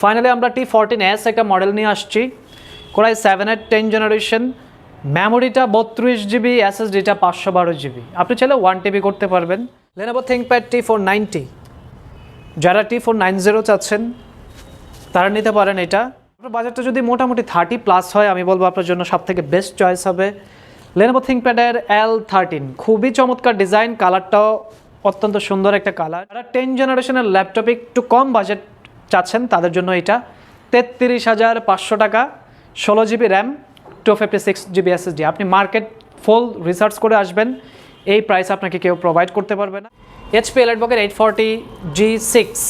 Finally আমরা T fourteen S একটা model নিয়ে আসছি। কোরাই সেভেনের টেন জেনারেশন মেমোরিটা বত্রিশ জিবি এসএসডিটা পাঁচশো বারো জিবি আপনি চাইলে ওয়ান টিবি করতে পারবেন। Lenovo ThinkPad T four ninety যারা টি ফোর নাইন জিরো চাচ্ছেন, তারা নিতে পারেন এটা। আপনার বাজেটটা যদি মোটামুটি থার্টি প্লাস হয়, আমি বলব আপনার জন্য সব থেকে বেস্ট চয়েস হবে লেনোভো থিঙ্কপ্যাডের এল থার্টিন খুবই চমৎকার ডিজাইন কালারটাও অত্যন্ত সুন্দর একটা কালার যারা টেন জেনারেশনের ল্যাপটপে একটু কম বাজেট চাচ্ছেন, তাদের জন্য এটা তেত্রিশ হাজার পাঁচশো টাকা, ষোলো GB RAM two fifty six GB SSD আপনি মার্কেট ফুল রিসার্চ করে আসবেন, এই প্রাইস আপনাকে কেউ প্রোভাইড করতে পারবে না। HP এলাইটবকের eight forty G six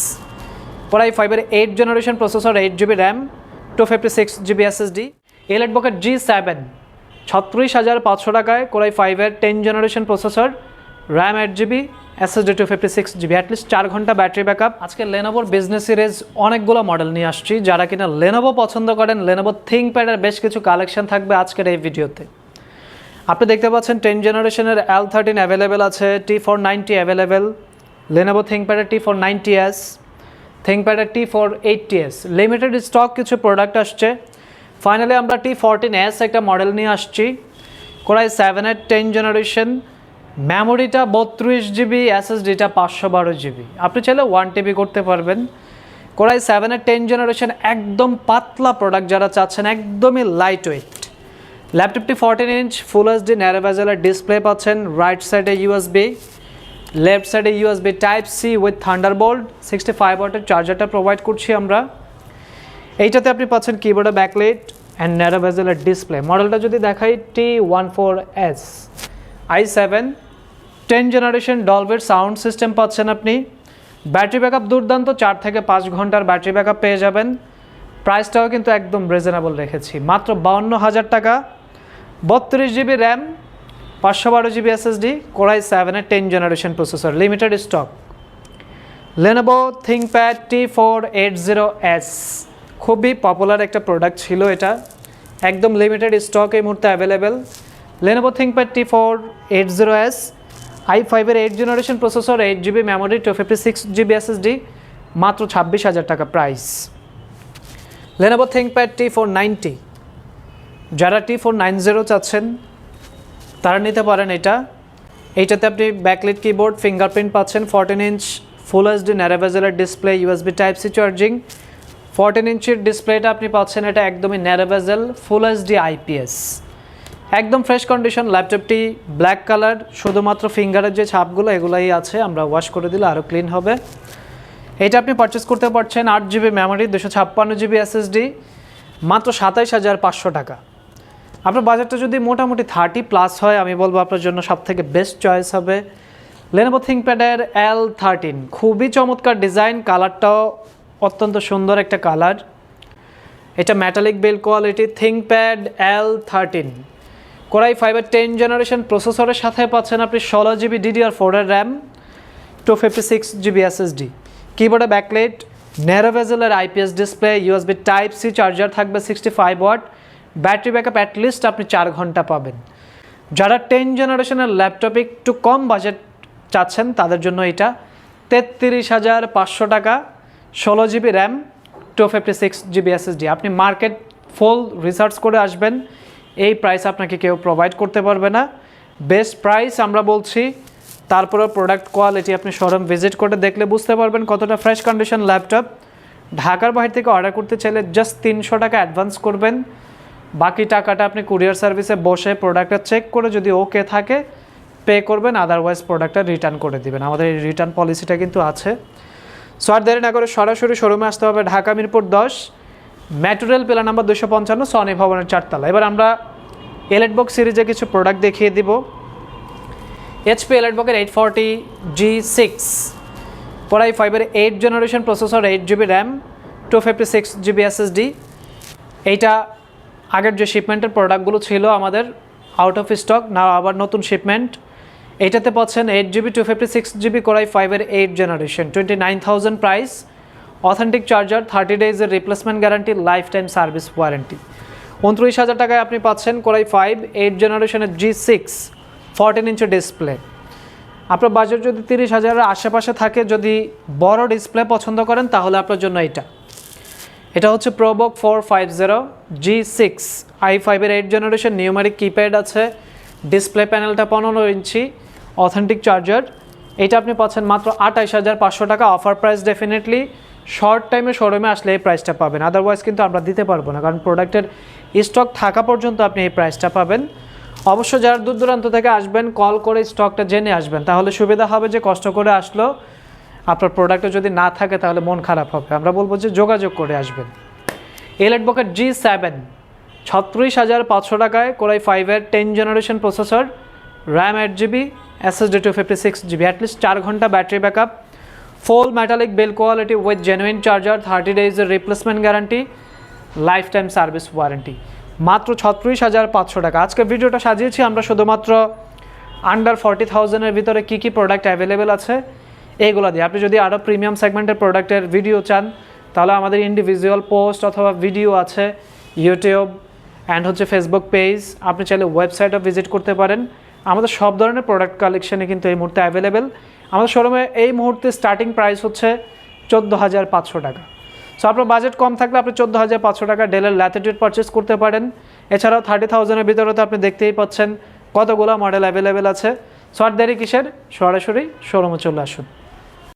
core i ফাইভের eight generation processor eight GB RAM two fifty six GB SSD elite বকের G seven ছত্রিশ হাজার পাঁচশো টাকায় কোরাই ফাইভের ten generation processor RAM eight GB SSD two fifty six GB at least চার ঘণ্টা battery backup আজকে লেনোভোর বিজনেস সিরিজ অনেকগুলো মডেল নিয়ে আসছি, যারা কিনা লেনোভো পছন্দ করেন লেনোভো থিঙ্কপ্যাডের বেশ কিছু কালেকশন থাকবে আজকের এই ভিডিওতে। আপনি দেখতে পাচ্ছেন টেন জেনারেশনের এল থার্টিন অ্যাভেলেবেল আছে T four ninety available Lenovo থিঙ্কপ্যাডের T four ninety S থিঙ্কপ্যাডের T four eighty S limited stock কিছু প্রোডাক্ট আসছে। ফাইনালি আমরা টি ফোরটিন এস একটা মডেল নিয়ে আসছি কোরাই সেভেনের টেন জেনারেশন মেমোরিটা বত্রিশ জিবি, এসএসডিটা পাঁচশো বারো জিবি। আপনি চাইলে ওয়ান টিবি করতে পারবেন। কোরাই সেভেনের টেন জেনারেশন একদম পাতলা প্রোডাক্ট যারা চাচ্ছেন, একদমই লাইট ওয়েট ল্যাপটপটি ফোরটিন ইঞ্চ ফুল এইচডি ন্যারোভেজেলের ডিসপ্লে পাচ্ছেন রাইট সাইডে ইউএসবি লেফট সাইডে USB type C with Thunderbolt sixty five ওয়াটের চার্জারটা প্রোভাইড করছি আমরা। এইটাতে আপনি পাচ্ছেন কিবোর্ডে ব্যাকলেট অ্যান্ড ন্যারোভেজেলের ডিসপ্লে মডেলটা যদি দেখাই T one four S I seven ten generation ডলবের sound system পাচ্ছেন আপনি। ব্যাটারি ব্যাকআপ দুর্দান্ত, চার থেকে পাঁচ ঘণ্টার ব্যাটারি ব্যাকআপ পেয়ে যাবেন। প্রাইসটাও কিন্তু একদম রিজনেবল রেখেছি। মাত্র বাউন্ন হাজার টাকা। বত্রিশ জিবি র্যাম পাঁচশো বারো জিবি এসএসডি কোরাই সেভেনের ten generation processor limited stock Lenovo ThinkPad T four eight zero S খুবই পপুলার একটা প্রোডাক্ট ছিল এটা। একদম লিমিটেড স্টক এই মুহূর্তে available Lenovo ThinkPad T four eight zero S I ফাইভের eight generation processor eight GB memory two fifty six GB SSD মাত্র ছাব্বিশ হাজার টাকা price Lenovo ThinkPad T four ninety যারা টি ফোর নাইন জিরো চাচ্ছেন, তারা নিতে পারেন এটা। এইটাতে আপনি ব্যাকলিট কিবোর্ড ফিঙ্গারপ্রিন্ট পাচ্ছেন fourteen inch full HD ন্যারোভেজেলের display USB type C charging fourteen ইঞ্চের ডিসপ্লেটা আপনি পাচ্ছেন এটা একদমই narrow bezel full HD IPS একদম ফ্রেশ কন্ডিশন ল্যাপটপটি ব্ল্যাক কালার শুধুমাত্র ফিঙ্গারের যে ছাপগুলো, এগুলাই আছে, আমরা ওয়াশ করে দিলে আরও ক্লিন হবে। এটা আপনি পারচেস করতে পারছেন আট জিবি মেমোরি দুশো ছাপ্পান্ন জিবি এসএসডি মাত্র সাতাইশ হাজার পাঁচশো টাকা। আপনার বাজেটটা যদি মোটামুটি থার্টি প্লাস হয়, আমি বলব আপনার জন্য সব থেকে বেস্ট চয়েস হবে লেনোভো থিঙ্কপ্যাডের এল থার্টিন খুবই চমৎকার ডিজাইন কালারটাও অত্যন্ত সুন্দর একটা কালার এটা metallic build quality ThinkPad L thirteen core i ফাইভের টেন জেনারেশন প্রসেসরের সাথে পাচ্ছেন আপনি ষোলো জিবি ডিডিআর ফোরের RAM two fifty six GB SSD কিবোর্ডে backlit ন্যারোভেজেলের IPS display USB type C charger থাকবে sixty five watt battery backup at least আপনি চার ঘণ্টা পাবেন। যারা টেন জেনারেশনের ল্যাপটপে একটু কম বাজেট চাচ্ছেন, তাদের জন্য এটা তেত্রিশ হাজার পাঁচশো টাকা, ষোলো GB RAM two fifty six GB SSD আপনি মার্কেট ফুল রিসার্চ করে আসবেন। এই প্রাইস আপনাকে কেউ প্রোভাইড করতে পারবে না। বেস্ট প্রাইস আমরা বলছি তারপরে প্রোডাক্ট কোয়ালিটি আপনি শোরুম ভিজিট করে দেখলে বুঝতে পারবেন কতটা ফ্রেশ কন্ডিশন ল্যাপটপ ঢাকার বাইরে থেকে অর্ডার করতে চাইলে জাস্ট তিনশো টাকা অ্যাডভান্স করবেন। বাকি টাকাটা আপনি কুরিয়ার সার্ভিসে বসে প্রোডাক্টটা চেক করে যদি ওকে থাকে পে করবেন আদারওয়াইজ প্রোডাক্টটা রিটার্ন করে দিবেন। আমাদের এই রিটার্ন পলিসিটা কিন্তু আছে। সো আর দেরি না করে সরাসরি শোরুমে আসতে হবে ঢাকা মিরপুর দশ ম্যাটেরিয়াল পেলা নাম্বার দুশো পঞ্চান্ন সনি ভবনের চারতলা এবার আমরা এলেট বক্স সিরিজে কিছু প্রোডাক্ট দেখিয়ে দিব। এইচপি এলেট বকের এইট ফর্টি জি সিক্স পড়াই ফাইভের eight generation processor eight GB RAM two fifty six GB SSD এইটা আগের যে শিপমেন্টের প্রোডাক্টগুলো ছিল আমাদের আউট অফ স্টক না আবার নতুন শিপমেন্ট এইটাতে পাচ্ছেন eight GB two fifty six GB core i ফাইভের eight generation twenty nine thousand price authentic charger thirty ডেজের replacement guarantee life time service warranty উনত্রিশ হাজার টাকায় আপনি পাচ্ছেন কোরাই ফাইভ এইট জেনারেশনের জি সিক্স ফোরটিন ইঞ্চের ডিসপ্লে আপনার বাজেট যদি তিরিশ হাজারের আশেপাশে থাকে, যদি বড় ডিসপ্লে পছন্দ করেন, তাহলে আপনার জন্য এটা এটা হচ্ছে ProBook four five zero G six I ফাইভের এইট জেনারেশন নিউমারিক কিপ্যাড আছে ডিসপ্লে প্যানেলটা পনেরো ইঞ্চি অথেন্টিক চার্জার এটা আপনি পাচ্ছেন মাত্র আঠাইশ হাজার পাঁচশো টাকা অফার প্রাইস ডেফিনেটলি শর্ট টাইমে শোরুমে আসলে এই প্রাইসটা পাবেন। আদারওয়াইজ কিন্তু আমরা দিতে পারব না, কারণ প্রোডাক্টের স্টক থাকা পর্যন্ত আপনি এই প্রাইসটা পাবেন। অবশ্য যারা দূর দূরান্ত থেকে আসবেন কল করে স্টকটা জেনে আসবেন। তাহলে সুবিধা হবে যে কষ্ট করে আসলো, আপনার প্রোডাক্টে যদি না থাকে তাহলে মন খারাপ হবে। আমরা বলব যে যোগাযোগ করে আসবেন। এলেট বকেট জি সেভেন ছত্রিশ হাজার পাঁচশো টাকায় কোরাই ফাইভের ten generation processor RAM eight GB SSD two fifty six GB at least চার ঘণ্টা battery backup metallic build quality with genuine charger thirty ডেজের replacement guarantee life time service warranty মাত্র ছত্রিশ হাজার পাঁচশো টাকা। আজকে ভিডিওটা সাজিয়েছি আমরা শুধুমাত্র আন্ডার ফর্টি থাউজেন্ডের ভিতরে কী কী প্রোডাক্ট অ্যাভেলেবেল আছে এইগুলো দিয়ে। আপনি যদি আরও প্রিমিয়াম সেগমেন্টের প্রোডাক্টের ভিডিও চান, তাহলে আমাদের ইন্ডিভিজুয়াল পোস্ট অথবা ভিডিও আছে ইউটিউব অ্যান্ড হচ্ছে ফেসবুক পেজ আপনি চাইলে ওয়েবসাইটও ভিজিট করতে পারেন। আমাদের সব ধরনের প্রোডাক্ট কালেকশানে কিন্তু এই মুহূর্তে অ্যাভেলেবেল আমাদের শোরুমে এই মুহূর্তে স্টার্টিং প্রাইস হচ্ছে চোদ্দ হাজার পাঁচশো টাকা। সো আপনার বাজেট কম থাকলে আপনি চোদ্দ হাজার পাঁচশো টাকা ডেলের ল্যাটিটিউড পারচেস করতে পারেন। এছাড়াও থার্টি থাউজেন্ডের ভিতরে তো আপনি দেখতেই পাচ্ছেন কতগুলো মডেল অ্যাভেলেবেল আছে। সো আর দেরি কিসের? সরাসরি শোরুমে চলে আসুন।